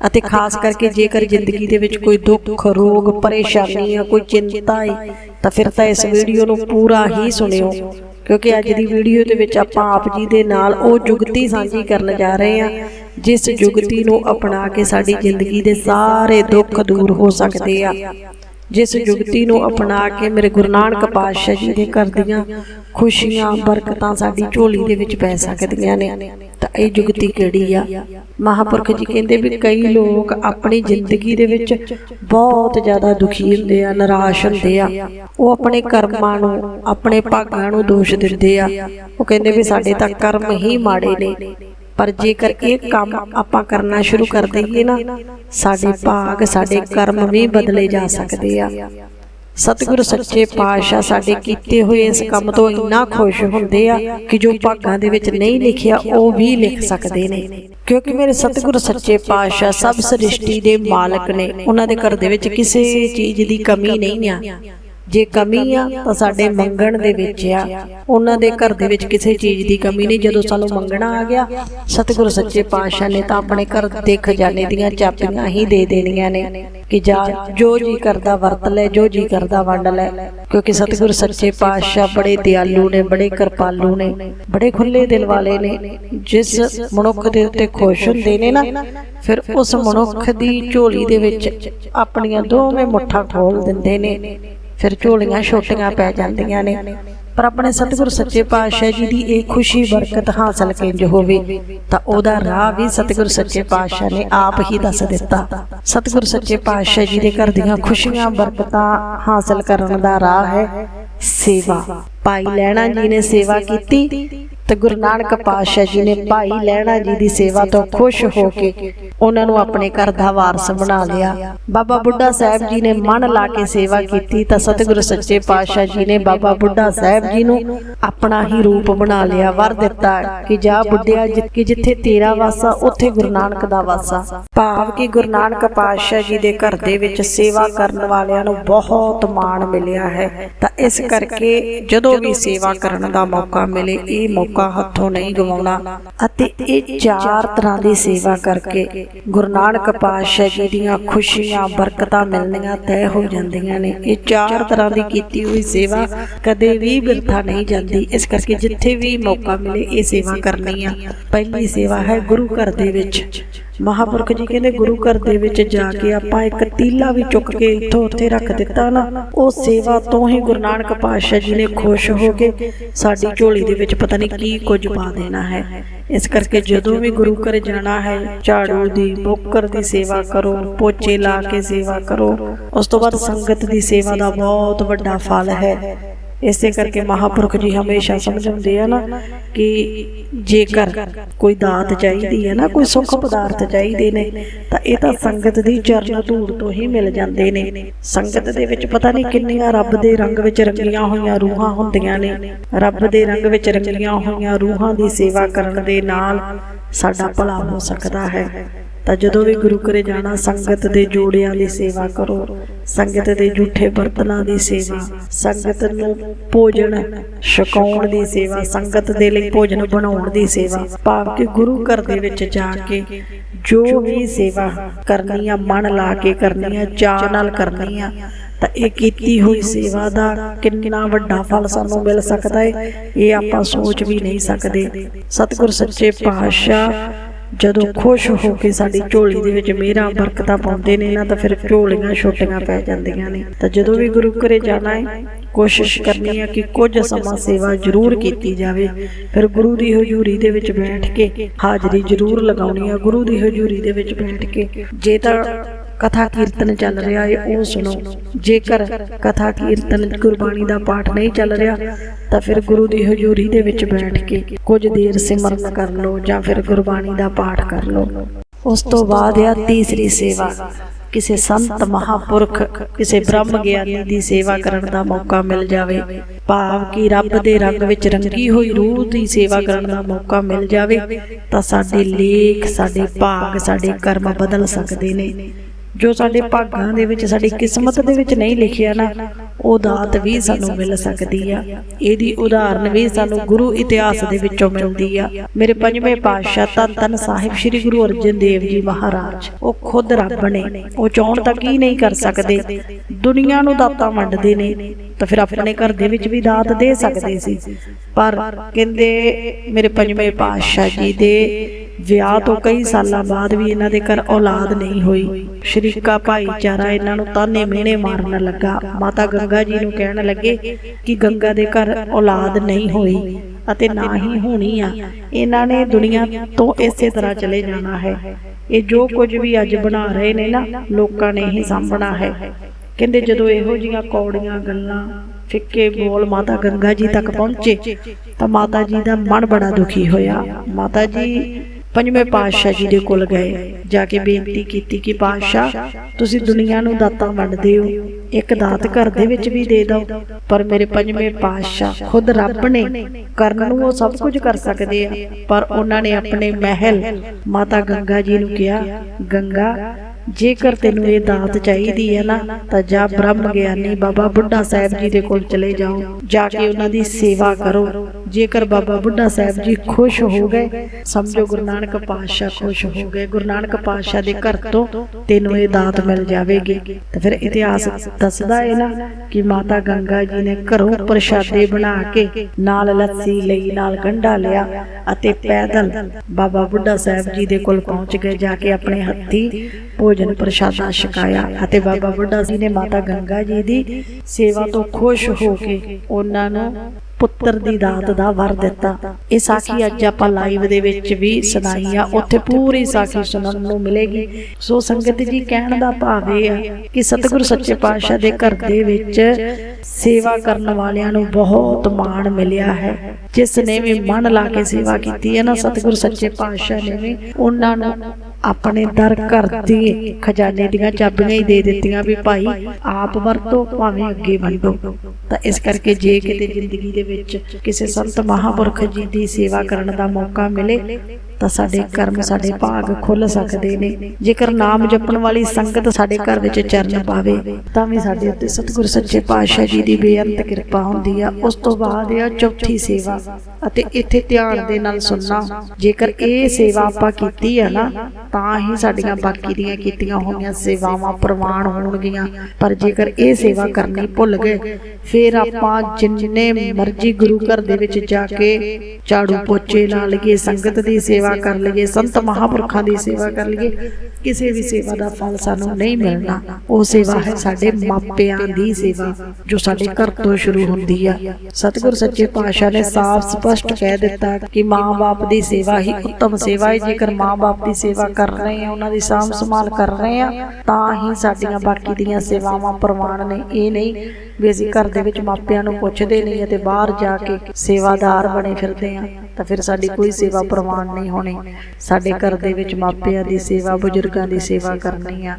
ਅਤੇ ਖਾਸ ਕਰਕੇ ਜੇਕਰ ਜ਼ਿੰਦਗੀ ਦੇ ਵਿੱਚ ਕੋਈ ਦੁੱਖ ਰੋਗ ਪਰੇਸ਼ਾਨੀ ਜਾਂ ਕੋਈ ਚਿੰਤਾ ਹੈ ਤਾਂ ਫਿਰ ਤਾਂ ਇਸ ਵੀਡੀਓ ਨੂੰ ਪੂਰਾ ਹੀ ਸੁਣਿਓ ਕਿਉਂਕਿ ਅੱਜ ਦੀ ਵੀਡੀਓ ਦੇ ਵਿੱਚ ਆਪਾਂ ਆਪ ਜੀ ਦੇ ਨਾਲ ਉਹ ਜੁਗਤੀ ਸਾਂਝੀ ਕਰਨ ਜਾ ਰਹੇ ਹਾਂ ਜਿਸ ਜੁਗਤੀ ਨੂੰ ਅਪਣਾ ਕੇ ਸਾਡੀ ਜ਼ਿੰਦਗੀ ਦੇ ਸਾਰੇ ਦੁੱਖ ਦੂਰ ਹੋ ਸਕਦੇ ਆ। ਜਿਸ ਜੁਗਤੀ ਨੂੰ ਅਪਣਾ ਕੇ ਮੇਰੇ ਗੁਰੂ ਨਾਨਕ ਪਾਤਸ਼ਾਹ ਜੀ ਦੇ ਘਰ ਦੀਆਂ ਖੁਸ਼ੀਆਂ ਬਰਕਤਾਂ ਸਾਡੀ ਝੋਲੀ ਦੇ ਵਿੱਚ ਪੈ ਸਕਦੀਆਂ ਨੇ। ਤਾਂ ਇਹ ਜੁਗਤੀ ਕਿਹੜੀ ਆ? ਮਹਾਪੁਰਖ ਜੀ ਕਹਿੰਦੇ ਵੀ ਕਈ ਲੋਕ ਆਪਣੀ ਜ਼ਿੰਦਗੀ ਦੇ ਵਿੱਚ ਬਹੁਤ ਜ਼ਿਆਦਾ ਦੁਖੀ ਹੁੰਦੇ ਆ, ਨਿਰਾਸ਼ ਹੁੰਦੇ ਆ। ਉਹ ਆਪਣੇ ਕਰਮਾਂ ਨੂੰ, ਆਪਣੇ ਭਾਗਾਂ ਨੂੰ ਦੋਸ਼ ਦਿੰਦੇ ਆ। ਉਹ ਕਹਿੰਦੇ ਵੀ ਸਾਡੇ ਤਾਂ ਕਰਮ ਹੀ ਮਾੜੇ ਨੇ। ਪਰ ਜੇਕਰ ਇਹ ਕੰਮ ਆਪਾਂ ਕਰਨਾ ਸ਼ੁਰੂ ਕਰ ਦਈਏ ਨਾ, ਸਾਡੇ ਭਾਗ, ਸਾਡੇ ਕਰਮ ਵੀ ਬਦਲੇ ਜਾ ਸਕਦੇ ਆ। ਸਤਿਗੁਰ ਸੱਚੇ ਪਾਤਸ਼ਾਹ ਸਾਡੇ ਕੀਤੇ ਹੋਏ ਇਸ ਕੰਮ ਤੋਂ ਇੰਨਾ ਖੁਸ਼ ਹੁੰਦੇ ਆ ਕਿ ਜੋ ਭਾਗਾਂ ਦੇ ਵਿੱਚ ਨਹੀਂ ਲਿਖਿਆ ਉਹ ਵੀ ਲਿਖ ਸਕਦੇ ਨੇ। ਕਿਉਂਕਿ ਮੇਰੇ ਸਤਿਗੁਰ ਸੱਚੇ ਪਾਤਸ਼ਾਹ ਸਭ ਸ੍ਰਿਸ਼ਟੀ ਦੇ ਮਾਲਕ ਨੇ ਉਹਨਾਂ ਦੇ ਘਰ ਦੇ ਵਿੱਚ ਕਿਸੇ ਚੀਜ਼ ਦੀ ਕਮੀ ਨਹੀਂ ਆ। ਜੇ ਕਮੀ ਆ, ਤਾਂ ਸਾਡੇ ਮੰਗਣ ਦੇ ਵਿੱਚ ਆ। ਉਹਨਾਂ ਦੇ ਘਰ ਦੇ ਵਿੱਚ ਕਿਸੇ ਚੀਜ਼ ਦੀ ਕਮੀ ਨਹੀਂ। ਜਦੋਂ ਸਾਨੂੰ ਮੰਗਣਾ ਆ ਗਿਆ, ਸਤਿਗੁਰੂ ਸੱਚੇ ਪਾਤਸ਼ਾਹ ਨੇ ਤਾਂ ਆਪਣੇ ਘਰ ਦੇ ਖਜ਼ਾਨੇ ਦੀਆਂ ਚਾਬੀਆਂ ਹੀ ਦੇ ਦੇਣੀਆਂ ਨੇ ਕਿ ਜਾ, ਜੋ ਜੀ ਕਰਦਾ ਵਰਤ ਲੈ, ਜੋ ਜੀ ਕਰਦਾ ਵੰਡ ਲੈ। ਕਿਉਂਕਿ ਸਤਿਗੁਰੂ ਸੱਚੇ ਪਾਤਸ਼ਾਹ ਬੜੇ ਦਿਆਲੂ ਨੇ, ਬੜੇ ਕਿਰਪਾਲੂ ਨੇ, ਬੜੇ ਖੁੱਲੇ ਦਿਲ ਵਾਲੇ ਨੇ। ਜਿਸ ਮਨੁੱਖ ਦੇ ਉੱਤੇ ਖੁਸ਼ ਹੁੰਦੇ ਨੇ ਨਾ, ਫਿਰ ਉਸ ਮਨੁੱਖ ਦੀ ਝੋਲੀ ਦੇ ਵਿੱਚ ਆਪਣੀਆਂ ਦੋਵੇਂ ਮੁੱਠਾਂ ਖੋਲ ਦਿੰਦੇ ਨੇ। ਫਿਰ ਝੋਲੀਆਂ ਛੋਟੀਆਂ ਪੈ ਜਾਂਦੀਆਂ ਨੇ। ਪਰ ਆਪਣੇ ਸਤਿਗੁਰ ਸੱਚੇ ਪਾਤਸ਼ਾਹ ਜੀ ਦੀ ਇਹ ਖੁਸ਼ੀ ਬਰਕਤ ਹਾਸਲ ਕਿੰਜ ਹੋਵੇ ਤਾਂ ਉਹਦਾ ਰਾਹ ਵੀ ਸਤਿਗੁਰ ਸੱਚੇ ਪਾਤਸ਼ਾਹ ਨੇ ਆਪ ਹੀ ਦੱਸ ਦਿੱਤਾ। ਸਤਿਗੁਰ ਸੱਚੇ ਪਾਤਸ਼ਾਹ ਜੀ ਦੇ ਘਰ ਦੀਆਂ ਖੁਸ਼ੀਆਂ ਬਰਕਤਾਂ ਹਾਸਲ ਕਰਨ ਦਾ ਰਾਹ ਹੈ ਸੇਵਾ। ਭਾਈ ਲੈਣਾ ਜੀ ਨੇ ਸੇਵਾ ਕੀਤੀ। ਤੇ ਗੁਰੂ ਨਾਨਕ ਪਾਤਸ਼ਾਹ ਜੀ ਨੇ ਭਾਈ ਲੈਣਾ ਜੀ ਦੀ ਸੇਵਾ ਤੋਂ ਖੁਸ਼ ਹੋ ਕੇ ਉਹਨਾਂ ਨੂੰ ਆਪਣੇ ਘਰ ਦਾ ਵਾਰਸ ਬਣਾ ਲਿਆ। ਬਾਬਾ ਬੁੱਢਾ ਸਾਹਿਬ ਜੀ ਨੇ ਮਨ ਲਾ ਕੇ ਸੇਵਾ ਕੀਤੀ ਤਾਂ ਸਤਿਗੁਰੂ ਸੱਚੇ ਪਾਤਸ਼ਾਹ ਜੀ ਨੇ ਬਾਬਾ ਬੁੱਢਾ ਸਾਹਿਬ ਜੀ ਨੂੰ ਆਪਣਾ ਹੀ ਰੂਪ ਬਣਾ ਲਿਆ, ਵਰ ਦਿੱਤਾ ਕਿ ਜਾ ਬੁੱਢਿਆ ਕਿ ਜਿੱਥੇ ਤੇਰਾ ਵਾਸਾ, ਉੱਥੇ ਗੁਰੂ ਨਾਨਕ ਦਾ ਵਾਸਾ। ਭਾਵ ਕਿ ਗੁਰੂ ਨਾਨਕ ਪਾਤਸ਼ਾਹ ਜੀ ਦੇ ਘਰ ਦੇ ਵਿੱਚ ਸੇਵਾ ਕਰਨ ਵਾਲਿਆਂ ਨੂੰ ਬਹੁਤ ਮਾਣ ਮਿਲਿਆ ਹੈ। ਤਾਂ ਇਸ ਕਰਕੇ ਜਦੋਂ ਵੀ ਸੇਵਾ ਕਰਨ ਦਾ ਮੌਕਾ ਮਿਲੇ, ਇਹ ਮੌਕਾ ਹੱਥੋਂ ਨਹੀਂ ਗਵਾਉਣਾ ਅਤੇ ਇਹ ਚਾਰ ਤਰ੍ਹਾਂ ਦੀ ਸੇਵਾ ਕਰਕੇ ਗੁਰੂ ਨਾਨਕ ਪਾਤਸ਼ਾਹ ਜੀ ਦੀਆਂ ਖੁਸ਼ੀਆਂ, ਬਰਕਤਾਂ ਮਿਲਣੀਆਂ ਤੈਅ ਹੋ ਜਾਂਦੀਆਂ ਨੇ। ਇਹ ਚਾਰ ਤਰ੍ਹਾਂ ਦੀ ਕੀਤੀ ਹੋਈ ਸੇਵਾ ਕਦੇ ਵੀ ਬਿਰਥਾ ਨਹੀਂ ਜਾਂਦੀ। ਇਸ ਕਰਕੇ ਜਿੱਥੇ ਵੀ ਮੌਕਾ ਮਿਲੇ, ਇਹ ਸੇਵਾ ਕਰਨੀ ਆ। ਪਹਿਲੀ ਸੇਵਾ ਹੈ ਗੁਰੂ ਘਰ ਦੇ ਵਿੱਚ। ਮਹਾਪੁਰਖ ਜੀ ਕਹਿੰਦੇ ਗੁਰੂ ਘਰ ਦੇ ਵਿੱਚ ਜਾ ਕੇ ਆਪਾਂ ਇੱਕ ਤੀਲਾ ਵੀ ਚੁੱਕ ਕੇ ਇੱਥੋਂ ਉੱਥੇ ਰੱਖ ਦਿੱਤਾ ਨਾ, ਉਹ ਸੇਵਾ ਤੋਂ ਹੀ ਗੁਰੂ ਨਾਨਕ ਪਾਤਸ਼ਾਹ ਜੀ ਨੇ ਖੁਸ਼ ਹੋ ਕੇ ਸਾਡੀ ਝੋਲੀ ਦੇ ਵਿੱਚ ਪਤਾ ਨਹੀਂ ਕੀ ਕੁਝ ਪਾ ਦੇਣਾ ਹੈ। ਇਸ ਕਰਕੇ ਜਦੋਂ ਵੀ ਗੁਰੂ ਘਰ ਜਾਣਾ ਹੈ, ਝਾੜੂ ਦੀ, ਬੋਕਰ ਦੀ ਸੇਵਾ ਕਰੋ, ਪੋਚੇ ਲਾ ਕੇ ਸੇਵਾ ਕਰੋ, ਉਸ ਤੋਂ ਬਾਅਦ ਸੰਗਤ ਦੀ ਸੇਵਾ ਦਾ ਬਹੁਤ ਵੱਡਾ ਫਲ ਹੈ। ਇਸੇ ਕਰਕੇ ਮਹਾਪੁਰਖ ਜੀ ਹਮੇਸ਼ਾ ਸਮਝਾਉਂਦੇ ਆ ਨਾ ਕਿ ਜੇਕਰ ਕੋਈ ਦਾਤ ਚਾਹੀਦੀ ਹੈ ਨਾ ਕੋਈ ਸੁੱਖ ਪਦਾਰਥ ਚਾਹੀਦੇ ਨੇ ਤਾਂ ਇਹ ਤਾਂ ਸੰਗਤ ਦੀ ਚਰਨ ਧੂੜ ਤੋਂ ਹੀ ਮਿਲ ਜਾਂਦੇ ਨੇ। ਸੰਗਤ ਦੇ ਵਿੱਚ ਪਤਾ ਨਹੀਂ ਕਿੰਨੀਆਂ ਰੱਬ ਦੇ ਰੰਗ ਵਿੱਚ ਰੰਗੀਆਂ ਹੋਈਆਂ ਰੂਹਾਂ ਹੁੰਦੀਆਂ ਨੇ। ਰੱਬ ਦੇ ਰੰਗ ਵਿੱਚ ਰੰਗੀਆਂ ਹੋਈਆਂ ਰੂਹਾਂ ਦੀ ਸੇਵਾ ਕਰਨ ਦੇ ਨਾਲ ਸਾਡਾ ਭਲਾ ਹੋ ਸਕਦਾ ਹੈ। ਤਾਂ ਜਦੋਂ ਵੀ ਗੁਰੂ ਘਰੇ ਜਾਣਾ ਸੰਗਤ ਦੇ ਜੋੜਿਆਂ ਦੀ ਸੇਵਾ ਕਰੋ। ਸੰਗਤ ਦੇ ਝੂਠੇ ਬਰਤਨਾਂ ਦੀ ਸੇਵਾ, ਸੰਗਤ ਨੂੰ ਭੋਜਨ ਛਕਾਉਣ ਦੀ ਸੇਵਾ, ਸੰਗਤ ਦੇ ਲਈ ਭੋਜਨ ਬਣਾਉਣ ਦੀ ਸੇਵਾ, ਭਾਵ ਕਿ ਗੁਰੂ ਘਰ ਦੇ ਵਿੱਚ ਜਾ ਕੇ ਜੋ ਵੀ ਸੇਵਾ ਕਰਨੀ ਆ ਮਨ ਲਾ ਕੇ ਕਰਨੀ ਆ ਚਾਅ ਨਾਲ ਕਰਨੀ ਆ ਤਾਂ ਇਹ ਕੀਤੀ ਹੋਈ ਸੇਵਾ ਦਾ ਕਿੰਨਾ ਵੱਡਾ ਫਲ ਸਾਨੂੰ ਮਿਲ ਸਕਦਾ ਹੈ ਇਹ ਆਪਾਂ ਸੋਚ ਵੀ ਨਹੀਂ ਸਕਦੇ। ਸਤਿਗੁਰ ਸੱਚੇ ਪਾਤਸ਼ਾਹ ਜਦੋਂ ਖੁਸ਼ ਹੋ ਕੇ ਸਾਡੀ ਝੋਲੀ ਦੇ ਵਿੱਚ ਮੇਰਾ ਬਰਕਤਾਂ ਪਾਉਂਦੇ ਨੇ ਨਾ, ਤਾਂ ਫਿਰ ਝੋਲੀਆਂ ਛੋਟੀਆਂ ਪੈ ਜਾਂਦੀਆਂ ਨੇ। ਤਾਂ ਜਦੋਂ ਵੀ ਗੁਰੂ ਘਰੇ ਜਾਣਾ ਹੈ, ਕੋਸ਼ਿਸ਼ ਕਰਨੀ ਹੈ ਕਿ ਕੁਝ ਸਮਾਂ ਸੇਵਾ ਜ਼ਰੂਰ ਕੀਤੀ ਜਾਵੇ। ਫਿਰ ਗੁਰੂ ਦੀ ਹਜ਼ੂਰੀ ਦੇ ਵਿੱਚ ਬੈਠ ਕੇ ਹਾਜ਼ਰੀ ਜ਼ਰੂਰ ਲਗਾਉਣੀ ਹੈ ਗੁਰੂ ਦੀ ਹਜ਼ੂਰੀ ਦੇ ਵਿੱਚ ਬੈਠ ਕੇ ਜੇ ਤਾਂ ਕਥਾ ਕੀਰਤਨ ਚੱਲ ਰਿਹਾ ਹੈ ਉਹ ਸੁਣੋ। ਜੇਕਰ ਕਥਾ ਕੀਰਤਨ ਗੁਰਬਾਣੀ ਦਾ ਪਾਠ ਨਹੀਂ ਚੱਲ ਰਿਹਾ, ਤਾਂ ਫਿਰ ਗੁਰੂ ਦੀ ਹਜ਼ੂਰੀ ਦੇ ਵਿੱਚ ਬੈਠ ਕੇ ਕੁਝ ਦੇਰ ਸਿਮਰਨ ਕਰ ਲਓ ਜਾਂ ਫਿਰ ਗੁਰਬਾਣੀ ਦਾ ਪਾਠ ਕਰ ਲਓ। ਉਸ ਤੋਂ ਬਾਅਦ ਆ ਤੀਸਰੀ ਸੇਵਾ। ਕਿਸੇ ਸੰਤ ਮਹਾਪੁਰਖ, ਕਿਸੇ ਬ੍ਰਹਮ ਗਿਆਨੀ ਦੀ ਸੇਵਾ ਕਰਨ ਦਾ ਮੌਕਾ ਮਿਲ ਜਾਵੇ। ਭਾਵ ਕਿ ਰੱਬ ਦੇ ਰੰਗ ਵਿੱਚ ਰੰਗੀ ਹੋਈ ਰੂਹ ਦੀ ਸੇਵਾ ਕਰਨ ਦਾ ਮੌਕਾ ਮਿਲ ਜਾਵੇ, ਤਾਂ ਸਾਡੇ ਲੇਖ, ਸਾਡੇ ਭਾਗ, ਸਾਡੇ ਕਰਮ ਬਦਲ ਸਕਦੇ ਨੇ। ਜੋ ਸਾਡੇ ਭਾਗਾਂ ਦੇ ਵਿੱਚ, ਸਾਡੀ ਕਿਸਮਤ ਦੇ ਵਿੱਚ ਨਹੀਂ ਲਿਖਿਆ ਨਾ, ਉਹ ਦਾਤ ਵੀ ਸਾਨੂੰ ਮਿਲ ਸਕਦੀ ਆ। ਇਹਦੀ ਉਦਾਹਰਨ ਵੀ ਸਾਨੂੰ ਗੁਰੂ ਇਤਿਹਾਸ ਦੇ ਵਿੱਚੋਂ ਮਿਲਦੀ ਆ। ਮੇਰੇ ਪੰਜਵੇਂ ਪਾਤਸ਼ਾਹ ਧੰਨ ਧੰਨ ਸਾਹਿਬ ਸ੍ਰੀ ਗੁਰੂ ਅਰਜਨ ਦੇਵ ਜੀ ਮਹਾਰਾਜ, ਉਹ ਖੁਦ ਰੱਬ ਨੇ, ਉਹ ਚਾਹਣ ਤਾਂ ਕੀ ਨਹੀਂ ਕਰ ਸਕਦੇ? ਦੁਨੀਆ ਨੂੰ ਦਾਤਾਂ ਵੰਡਦੇ ਨੇ, ਤਾਂ ਫਿਰ ਆਪਣੇ ਘਰ ਦੇ ਵਿੱਚ ਵੀ ਦਾਤ ਦੇ ਸਕਦੇ ਸੀ। ਪਰ ਕਹਿੰਦੇ ਮੇਰੇ ਪੰਜਵੇਂ ਪਾਤਸ਼ਾਹ ਜੀ ਦੇ ਵਿਆਹ ਤੋਂ ਕਈ ਸਾਲਾਂ ਬਾਅਦ ਵੀ ਇਹਨਾਂ ਦੇ ਘਰ ਔਲਾਦ ਨਹੀਂ ਹੋਈ। ਸ਼ਰੀਕਾ ਭਾਈਚਾਰਾ ਇਹਨਾਂ ਨੂੰ ਤਾਨੇ ਮਿਹਣੇ ਮਾਰਨ ਲੱਗਾ। ਮਾਤਾ ਗੰਗਾ ਜੀ ਨੂੰ ਕਹਿਣ ਲੱਗੇ ਕਿ ਗੰਗਾ ਦੇ ਘਰ ਔਲਾਦ ਨਹੀਂ ਹੋਈ ਅਤੇ ਨਾ ਹੀ ਹੋਣੀ ਆ। ਇਹਨਾਂ ਨੇ ਦੁਨੀਆ ਤੋਂ ਇਸੇ ਤਰ੍ਹਾਂ ਚਲੇ ਜਾਣਾ ਹੈ। ਇਹ ਜੋ ਕੁਝ ਵੀ ਅੱਜ ਬਣਾ ਰਹੇ ਨੇ ਨਾ, ਲੋਕਾਂ ਨੇ ਹੀ ਸਾਂਭਣਾ ਹੈ। ਕਹਿੰਦੇ ਜਦੋਂ ਇਹੋ ਜੀਆਂ ਕੌੜੀਆਂ ਗੱਲਾਂ, ਫਿੱਕੇ ਬੋਲ ਮਾਤਾ ਗੰਗਾ ਜੀ ਤੱਕ ਪਹੁੰਚੇ, ਤਾਂ ਮਾਤਾ ਜੀ ਦਾ ਮਨ ਬੜਾ ਦੁਖੀ ਹੋਇਆ। ਮਾਤਾ ਜੀ ਪੰਜਵੇਂ ਪਾਤਸ਼ਾਹ ਜੀ ਦੇ ਕੋਲ ਗਏ। ਜਾ ਕੇ ਬੇਨਤੀ ਕੀਤੀ ਕਿ ਪਾਤਸ਼ਾਹ, ਤੁਸੀਂ ਦੁਨੀਆ ਨੂੰ ਦਾਤਾਂ ਵੰਡਦੇ ਹੋ। ਇੱਕ ਦਾਤ ਘਰ ਦੇ ਵਿੱਚ ਵੀ ਦੇ ਦਿਓ। ਪਰ ਮੇਰੇ ਪੰਜਵੇਂ ਪਾਤਸ਼ਾਹ ਖੁਦ ਰੱਬ ਨੇ ਕਰਨ ਨੂੰ ਉਹ ਸਭ ਕੁਝ ਕਰ ਸਕਦੇ ਆ। ਪਰ ਉਹਨਾਂ ਨੇ ਆਪਣੇ ਮਹਿਲ ਮਾਤਾ ਗੰਗਾ ਜੀ ਨੂੰ ਕਿਹਾ, ਗੰਗਾ, ਜੇਕਰ ਤੈਨੂੰ ਇਹ ਦਾਤ ਚਾਹੀਦੀ ਹੈ ਨਾ, ਤਾਂ ਜਾ ਬ੍ਰਹਮ ਗਿਆਨੀ ਬਾਬਾ ਬੁੱਢਾ ਸਾਹਿਬ ਜੀ ਦੇ ਕੋਲ ਚਲੇ ਜਾਓ। ਜਾ ਕੇ ਉਹਨਾਂ ਦੀ ਸੇਵਾ ਕਰੋ। ਜੇਕਰ ਬਾਬਾ ਬੁੱਢਾ ਸਾਹਿਬ ਜੀ ਖੁਸ਼ ਹੋ ਗਏ, ਸਮਝੋ ਗੁਰੂ ਨਾਨਕ ਪਾਤਸ਼ਾਹ ਖੁਸ਼ ਹੋ ਗਏ। ਗੁਰੂ ਨਾਨਕ ਪਾਤਸ਼ਾਹ ਦੇ ਘਰ ਤੋਂ ਤੈਨੂੰ ਇਹ ਦਾਤ ਮਿਲ ਜਾਵੇਗੀ। ਤਾਂ ਫਿਰ ਇਤਿਹਾਸ ਦੱਸਦਾ ਹੈ ਨਾ ਕਿ ਮਾਤਾ ਗੰਗਾ ਜੀ ਨੇ ਘਰੋਂ ਪ੍ਰਸ਼ਾਦੇ ਬਣਾ ਕੇ ਨਾਲ ਲੱਸੀ ਲਈ, ਨਾਲ ਗੰਢਾ ਲਿਆ ਅਤੇ ਪੈਦਲ ਬਾਬਾ ਬੁੱਢਾ ਸਾਹਿਬ ਜੀ ਦੇ ਕੋਲ ਪਹੁੰਚ ਗਏ। ਜਾ ਕੇ ਆਪਣੇ ਹੱਥੀ ਭੋਜਨ ਪ੍ਰਸ਼ਾਦਾ ਛਕਾਇਆ ਅਤੇ ਬਾਬਾ ਬੁੱਢਾ ਜੀ ਨੇ ਮਾਤਾ ਗੰਗਾ ਜੀ ਦੀ ਸੇਵਾ ਤੋਂ ਖੁਸ਼ ਹੋ ਕੇ ਉਹਨਾਂ ਨੂੰ ਪੁੱਤਰ ਦੀ ਦਾਤ ਦਾ ਵਰ ਦਿੱਤਾ। ਇਹ ਸਾਖੀ ਅੱਜ ਆਪਾਂ ਲਾਈਵ ਦੇ ਵਿੱਚ ਵੀ ਸੁਣਾਈ ਆ। ਉੱਥੇ ਪੂਰੀ ਸਾਖੀ ਸੁਣਨ ਨੂੰ ਮਿਲੇਗੀ। ਸੋ ਸੰਗਤ ਜੀ, ਕਹਿਣ ਦਾ ਭਾਵ ਇਹ ਆ ਕਿ ਸਤਿਗੁਰੂ ਸੱਚੇ ਪਾਤਸ਼ਾਹ ਦੇ ਘਰ ਦੇ ਵਿੱਚ ਸੇਵਾ ਕਰਨ ਵਾਲਿਆਂ ਨੂੰ ਬਹੁਤ ਮਾਣ ਮਿਲਿਆ ਹੈ। ਜਿਸ ਨੇ ਵੀ ਮਨ ਲਾ ਕੇ ਸੇਵਾ ਕੀਤੀ ਹੈ ਨਾ, ਸਤਿਗੁਰੂ ਸੱਚੇ ਪਾਤਸ਼ਾਹ ਨੇ ਵੀ ਉਹਨਾਂ ਨੂੰ ਆਪਣੇ ਦਰ ਘਰ ਦੀ ਖਜ਼ਾਨੇ ਦੀਆਂ ਚਾਬੀਆਂ ਹੀ ਦੇ ਦਿੱਤੀਆਂ ਵੀ ਭਾਈ, ਆਪ ਵਰਤੋ, ਭਾਵੇਂ ਅੱਗੇ ਵੰਡੋ। ਤਾਂ ਇਸ ਕਰਕੇ ਜੇ ਕਿਤੇ ਜ਼ਿੰਦਗੀ ਦੇ ਵਿੱਚ ਕਿਸੇ ਸੰਤ ਮਹਾਪੁਰਖ ਜੀ ਦੀ ਸੇਵਾ ਕਰਨ ਦਾ ਮੌਕਾ ਮਿਲੇ ਤਾਂ ਸਾਡੇ ਕਰਮ ਸਾਡੇ ਭਾਗ ਖੁੱਲ ਸਕਦੇ ਨੇ। ਜੇਕਰ ਨਾਮ ਜਪਣ ਵਾਲੀ ਸੰਗਤ ਸਾਡੇ ਘਰ ਵਿੱਚ ਚਰਨ ਪਾਵੇ ਤਾਂ ਵੀ ਸਾਡੇ ਉੱਤੇ ਸਤਿਗੁਰ ਸੱਚੇ ਪਾਤਸ਼ਾਹ ਜੀ ਦੀ ਬੇਅੰਤ ਕਿਰਪਾ ਹੁੰਦੀ ਆ ਉਸ ਤੋਂ ਬਾਅਦ ਆ ਚੌਥੀ ਸੇਵਾ ਅਤੇ ਇੱਥੇ ਧਿਆਨ ਦੇ ਨਾਲ ਸੁਣਨਾ। ਜੇਕਰ ਇਹ ਸੇਵਾ ਆਪਾਂ ਕੀਤੀ ਆ ਨਾ ਤਾਂ ਹੀ ਸਾਡੀਆਂ ਬਾਕੀ ਦੀਆਂ ਕੀਤੀਆਂ ਹੋਈਆਂ ਸੇਵਾਵਾਂ ਪ੍ਰਵਾਨ ਹੋਣਗੀਆਂ। ਪਰ ਜੇਕਰ ਇਹ ਸੇਵਾ ਕਰਨੀ ਭੁੱਲ ਗਏ ਫਿਰ ਆਪਾਂ ਜਿੰਨੇ ਮਰਜ਼ੀ ਗੁਰੂ ਘਰ ਦੇ ਵਿੱਚ ਜਾ ਕੇ ਝਾੜੂ ਪੋਚੇ ਲਾ ਲਈਏ ਸੰਗਤ ਦੀ ਸੇਵਾ ਕਰ ਲਈਏ ਸੰਤ ਮਹਾਪੁਰਖਾਂ ਦੀ ਸੇਵਾ ਕਰ ਲਈਏ ਕਿਸੇ ਵੀ ਸੇਵਾ ਦਾ ਫਲ ਸਾਨੂੰ ਨਹੀਂ ਮਿਲਣਾ। ਉਹ ਸੇਵਾ ਹੈ ਸਾਡੇ ਮਾਪਿਆਂ ਦੀ ਸੇਵਾ ਜੋ ਸਾਡੇ ਘਰ ਤੋਂ ਸ਼ੁਰੂ ਹੁੰਦੀ ਆ। ਸਤਿਗੁਰ ਸੱਚੇ ਪਾਤਸ਼ਾਹ ਨੇ ਸਾਫ਼ ਸਪਸ਼ਟ ਕਹਿ ਦਿੱਤਾ ਕਿ ਮਾਂ-ਬਾਪ ਦੀ ਸੇਵਾ ਹੀ ਉੱਤਮ ਸੇਵਾ ਹੈ ਜੇਕਰ ਮਾਂ-ਬਾਪ ਦੀ ਸੇਵਾ ਕਰ ਰਹੇ ਆ ਉਹਨਾਂ ਦੀ ਸਾਂਭ ਸੰਭਾਲ ਕਰ ਰਹੇ ਆ ਤਾਂ ਹੀ ਸਾਡੀਆਂ ਬਾਕੀ ਦੀਆਂ ਸੇਵਾਵਾਂ ਪ੍ਰਵਾਨ ਨੇ। ਇਹ ਨਹੀਂ ਵੀ ਅਸੀਂ ਘਰ ਦੇ ਵਿੱਚ ਮਾਪਿਆਂ ਨੂੰ ਪੁੱਛਦੇ ਨਹੀਂ ਅਤੇ ਬਾਹਰ ਜਾ ਕੇ ਸੇਵਾਦਾਰ ਬਣੇ ਫਿਰਦੇ ਆ ਤਾਂ ਫਿਰ ਸਾਡੀ ਕੋਈ ਸੇਵਾ ਪ੍ਰਵਾਨ ਨਹੀਂ ਹੋਣੀ। ਸਾਡੇ ਘਰ ਦੇ ਵਿੱਚ ਮਾਪਿਆਂ ਦੀ ਸੇਵਾ, ਬਜ਼ੁਰਗਾਂ ਦੀ ਸੇਵਾ ਕਰਨੀ ਆ।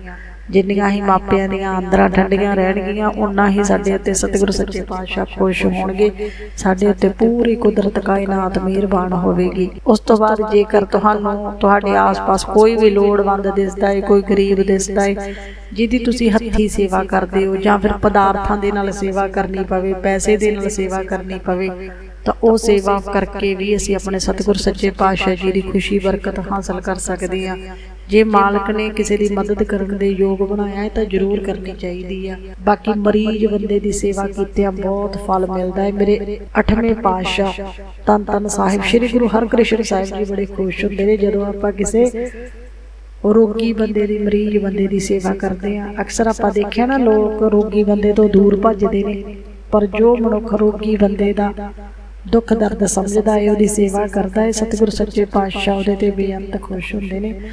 ਜਿੰਨੀਆਂ ਹੀ ਮਾਪਿਆਂ ਦੀਆਂ ਅੰਦਰਾਂ ਠੰਡੀਆਂ ਰਹਿਣਗੀਆਂ ਉਨਾ ਹੀ ਸਾਡੇ ਉੱਤੇ ਸਤਿਗੁਰੂ ਸੱਚੇ ਪਾਤਸ਼ਾਹ ਖੁਸ਼ ਹੋਣਗੇ। ਸਾਡੇ ਉੱਤੇ ਪੂਰੀ ਕੁਦਰਤ ਕਾਇਨਾਤ ਮਿਹਰਬਾਨ ਹੋਵੇਗੀ। ਉਸ ਤੋਂ ਬਾਅਦ ਜੇਕਰ ਤੁਹਾਨੂੰ, ਤੁਹਾਡੇ ਆਸ-ਪਾਸ ਕੋਈ ਵੀ ਲੋੜਵੰਦ ਦਿਸਦਾ ਹੈ ਕੋਈ ਗਰੀਬ ਦਿਸਦਾ ਹੈ ਜਿਹਦੀ ਤੁਸੀਂ ਹੱਥੀ ਸੇਵਾ ਕਰਦੇ ਹੋ ਜਾਂ ਫਿਰ ਪਦਾਰਥਾਂ ਦੇ ਨਾਲ ਸੇਵਾ ਕਰਨੀ ਪਵੇ, ਪੈਸੇ ਦੇ ਨਾਲ ਸੇਵਾ ਕਰਨੀ ਪਵੇ ਤਾਂ ਉਹ ਸੇਵਾ ਕਰਕੇ ਵੀ ਅਸੀਂ ਆਪਣੇ ਸਤਿਗੁਰ ਸੱਚੇ ਪਾਤਸ਼ਾਹ ਜੀ ਦੀ ਖੁਸ਼ੀ, ਬਰਕਤ ਹਾਸਲ ਕਰ ਸਕਦੇ ਹਾਂ। ਜੇ ਮਾਲਕ ਨੇ ਕਿਸੇ ਦੀ ਮਦਦ ਕਰਨ ਦੇ ਯੋਗ ਬਣਾਇਆ ਹੈ ਤਾਂ ਜ਼ਰੂਰ ਕਰਨੀ ਚਾਹੀਦੀ ਆ। ਬਾਕੀ ਮਰੀਜ਼ ਬੰਦੇ ਦੀ ਸੇਵਾ ਕੀਤਿਆਂ ਬਹੁਤ ਫਲ ਮਿਲਦਾ ਹੈ। ਮੇਰੇ 8ਵੇਂ ਪਾਤਸ਼ਾਹ ਤਨ ਤਨ ਸਾਹਿਬ, ਸ੍ਰੀ ਗੁਰੂ ਹਰਕ੍ਰਿਸ਼ਨ ਸਾਹਿਬ ਜੀ ਬੜੇ ਖੁਸ਼ ਹੁੰਦੇ ਨੇ ਜਦੋਂ ਆਪਾਂ ਕਿਸੇ ਰੋਗੀ ਬੰਦੇ ਦੀ, ਮਰੀਜ਼ ਬੰਦੇ ਦੀ ਸੇਵਾ ਕਰਦੇ ਆ ਅਕਸਰ ਆਪਾਂ ਦੇਖਿਆ ਨਾ, ਲੋਕ ਰੋਗੀ ਬੰਦੇ ਤੋਂ ਦੂਰ ਭੱਜਦੇ ਨੇ। ਪਰ ਜੋ ਮਨੁੱਖ ਰੋਗੀ ਬੰਦੇ ਦਾ ਦੁੱਖ ਦਰਦ ਸਮਝਦਾ ਹੈ ਉਹਦੀ ਸੇਵਾ ਕਰਦਾ ਹੈ। ਸਤਿਗੁਰ ਸੱਚੇ ਪਾਤਸ਼ਾਹ ਉਹਦੇ ਤੇ ਬੇਅੰਤ ਖੁਸ਼ ਹੁੰਦੇ ਨੇ।